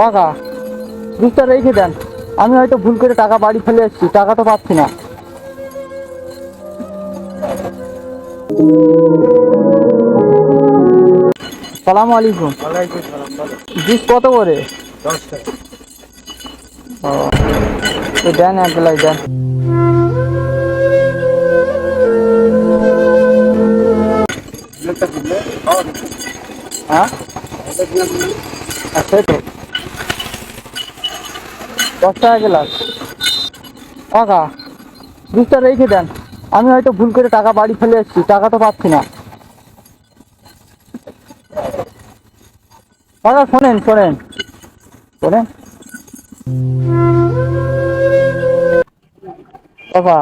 কাকা জুসটা রেখে দেন। আমি হয়তো ভুল করে টাকা বাড়ি ফেলে এসেছি টাকা তো পাচ্ছি না। সালাম আলাইকুম। জুস কত করে? ও দেন এক গ্লাস দেন। হ্যাঁ? আচ্ছা তো দশ টাকা গ্লাস কাকা জুসটা রেখে দেন। আমি হয়তো ভুল করে টাকা বাড়ি ফেলে এসেছি টাকা তো পাচ্ছি না। কাকা শোনেন শোনেন। শোনেন। কাকা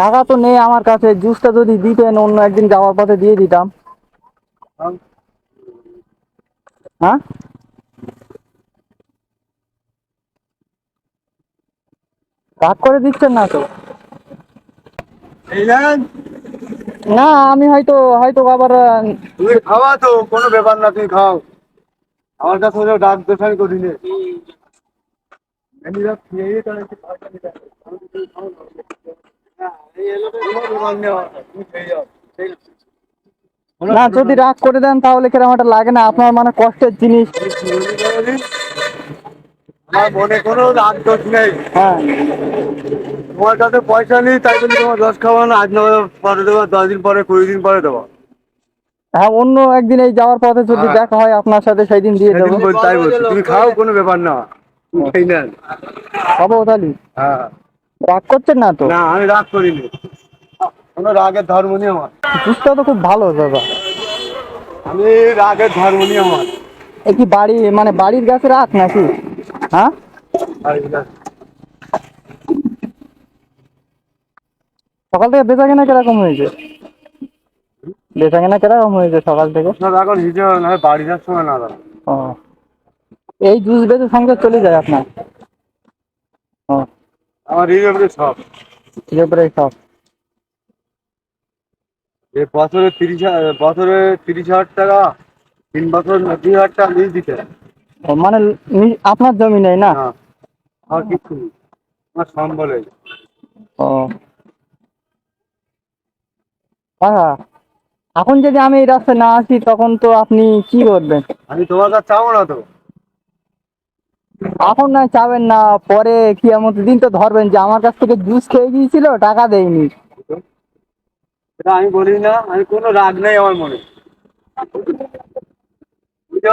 টাকা তো নেই আমার কাছে জুসটা যদি দিতেন অন্য একদিন যাওয়ার পথে দিয়ে দিতাম। হ্যাঁ? রাগ করে দিচ্ছেন না তো? না আমি হয়তো হয়তো আবার তুমি খাওয়া তো কোনো ব্যাপার না তুমি খাও। আমার কাছে হলেও ডাক দোষানি করি নে যদি রাগ করে দেন তাহলে কিরম একটা লাগে না আপনার মানে কষ্টের জিনিস? আমার মনে কোনো রাগ দোষ নেই। হ্যাঁ। তোমার কাছে পয়সা নেই তাই বলে তোমার দশ খাওয়া না। আজ না পরে দেবো দশ দিন পরে কুড়ি দিন পরে দেবো। হ্যাঁ অন্য একদিন এই যাওয়ার পথে যদি হ্যাঁ। দেখা হয় আপনার সাথে সেই দিন দিয়ে দেবো। তাই বলছি। তুমি খাও কোনো ব্যাপার না। নেন তাহলে? হ্যাঁ। রাগ করছেন না তো? না আমি রাগ করিনি। কোনো রাগের ধর্ম নেই আমার। জুসটা তো খুব ভালো দাদা। আমি রাগের ধর্ম নেই আমার। এ কি বাড়ি মানে বাড়ির গাছে রাখ নাকি? হ্যাঁ? সকাল থেকে বেচা কেনা কীরকম হয়েছে? বেচা কেনা কীরকম হয়েছে সকাল থেকে? আপনার এখন হিসেবে না বাড়ি যাওয়ার সময় না দাঁড়ান ও। এই জুস বেচে সংসার চলে যায় আপনার? ও। আমার হিসেবে সব। এরপরে সব। এই বছরে তিরিশ বছরে তিরিশ হাজার টাকা তিন বছর নব্বই হাজার টাকা লিজ দিতে। মানে নি- আপনার জমি নেই না? না আর কিছু আমার সম্বলে ও। কাকা এখন যদি আমি এই রাস্তায় না আসি তখন তো আপনি কি করবেন? আমি তোমার কাছে চাবো না তো। এখন না চাবেন না পরে কি এমন দিন তো ধরবেন যে আমার কাছ থেকে জুস খেয়ে গিয়েছিল টাকা দেয়নি। এটা আমি বলি না আমি কোনো রাগ নেই আমার মনে। বুঝতে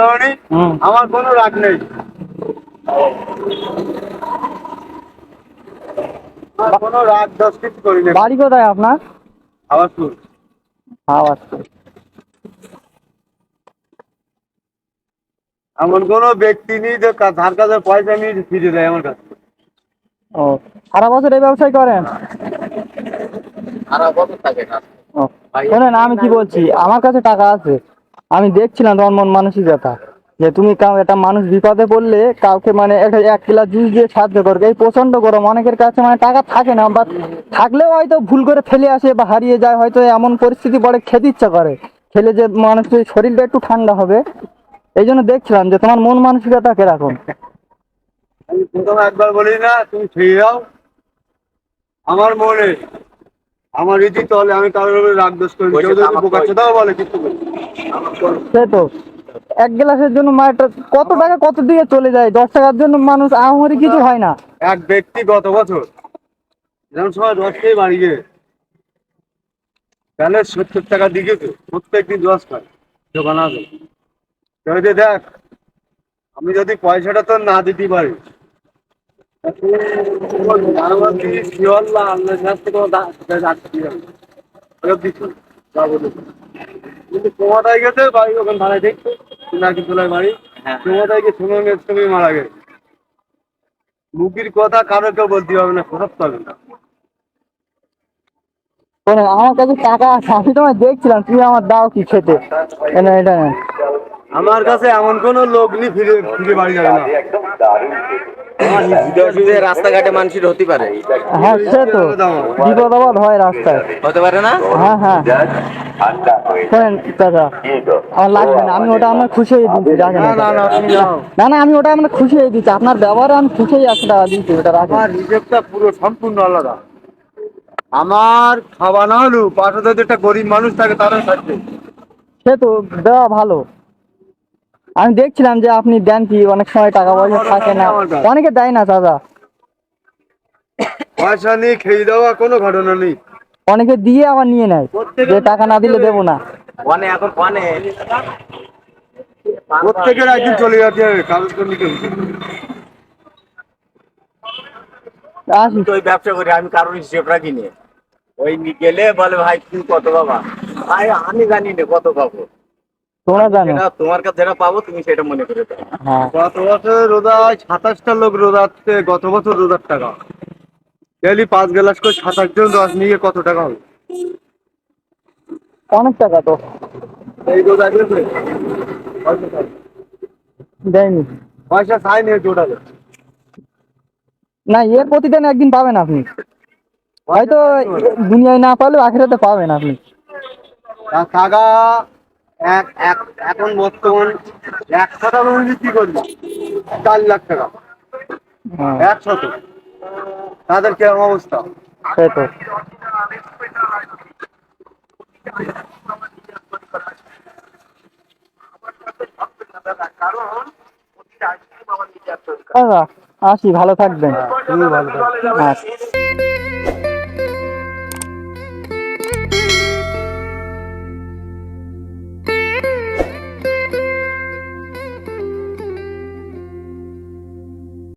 আমার কোনো রাগ নেই। কোনো রাগ দশ কিছু করি না বাড়ি কোথায় আপনার? আবার আওয়াজ এমন কোনো ব্যক্তি নেই যে ধার কাছে পয়সা নিয়ে ফিরে দেয় আমার কাছে। ও সারা বছর এই ব্যবসায় করেন? ও শোনেন আমি কি বলছি? আমার কাছে টাকা আছে। আমি দেখছিলাম তোমার মন মানসিকতা। যে তুমি কাউ একটা মানুষ বিপদে পড়লে কাউকে মানে একটা এক গ্লাস জুস দিয়ে সাহায্য করবে এই প্রচণ্ড গরম অনেকের কাছে মানে টাকা থাকে না বা থাকলেও হয়তো ভুল করে ফেলে আসে বা হারিয়ে যায় হয়তো এমন পরিস্থিতি পড়ে খেতে ইচ্ছা করে। খেলে যে মানুষের শরীরটা একটু ঠান্ডা হবে এই জন্য দেখছিলাম যে তোমার মন মানসিকতা কীরকম? আমি প্রথম একবার বলি না তুমি ফিরে যাও। আমার মনে আমার রীতি তলে আমি কারোর রাগ দোষ করি বলে কিছু সে তো। এক গ্লাসের জন্য মায়েরটা কত টাকা কত দিকে চলে যায় দশ টাকার জন্য মানুষ আহামরি কিছু হয় না এক ব্যক্তি গত বছর যেমন সময় দশটাই বাড়ি গিয়ে তাহলে সত্তর টাকা দিকে তো প্রত্যেক দিন দশ খায় দোকান যে দেখ আমি যদি পয়সাটা তো না দিতে পারি দিয়ে। কিন্তু তোমাটাই গেছে বাড়ি ওখানে ভাড়ায় দেখছ নাকি বাড়ি। তোমাটাই কি সঙ্গে মারা গেছে? মুখির কথা কারও কেউ বলতে হবে না সত্য হবে না। শোনো, আমার কাছে টাকা আছে আমি তোমায় দেখছিলাম তুমি আমার দাও কি খেতে। এটা এটা নেন। আমার কাছে এমন কোনো লোক নেই ফিরে ফিরে বাড়ি যাবে না। রাস্তাঘাটে মানুষের হতে পারে। হ্যাঁ সে তো বিপদ আপদ হয় রাস্তায়। হতে পারে না? হ্যাঁ হ্যাঁ। শোনেন চাচা আমার লাগবে না আমি ওটা আমার খুশি হয়ে দিচ্ছি রাখেন না না না না না আমি ওটা আপনার খুশি হয়ে দিচ্ছি আপনার ব্যবহারে আমি খুশি টাকা দিচ্ছি ওটা রাখেন। পুরো সম্পূর্ণ আলাদা। আমার খাওয়া না হলেও পাশে যদি একটা গরিব মানুষ থাকে তারা থাকবে। সে তো দেওয়া ভালো। আমি দেখছিলাম যে আপনি দেন কি অনেক সময় টাকা পয়সা থাকে না। অনেকে দেয় না দাদা। পয়সা নিয়ে খেয়ে দেওয়া কোনো ঘটনা নেই। অনেকে দিয়ে আবার নিয়ে নেয় যে টাকা না দিলে দেবো না। অনে এখন অনে প্রত্যেকের একদিন চলে যেতে হবে কারোর জন্য কেউ তো ওই ব্যবসা করি আমি কারোর হিসেব রাখি নি। ওই গেলে বলে ভাই তুমি কত পাবা? ভাই আমি জানি না কত পাবো। তোমরা জানো। তোমার কাছে যেটা পাবো তুমি সেটা মনে করে দাও। হ্যাঁ। গত বছর রোজায় সাতাশটা লোক রোজাতে গত বছর রোজার টাকা। ডেলি পাঁচ গ্লাস করে সাতাশ জন রস নিয়ে কত টাকা হবে? অনেক টাকা তো। এই রোজা দেয়নি। পয়সা চাই নিয়ে টোটালে না এর প্রতিদিন একদিন পাবেন আপনি। হয়তো দুনিয়ায় না পারলেও আখেরাতে পাবেন আপনি। টাকা এক এক এখন বর্তমান একশো টাকা কি করবি। চার লাখ টাকা। হ্যাঁ। একশত তাদের কীরকম অবস্থা? তো। দাদা আসি ভালো থাকবেন। ভালো থাকবেন আচ্ছা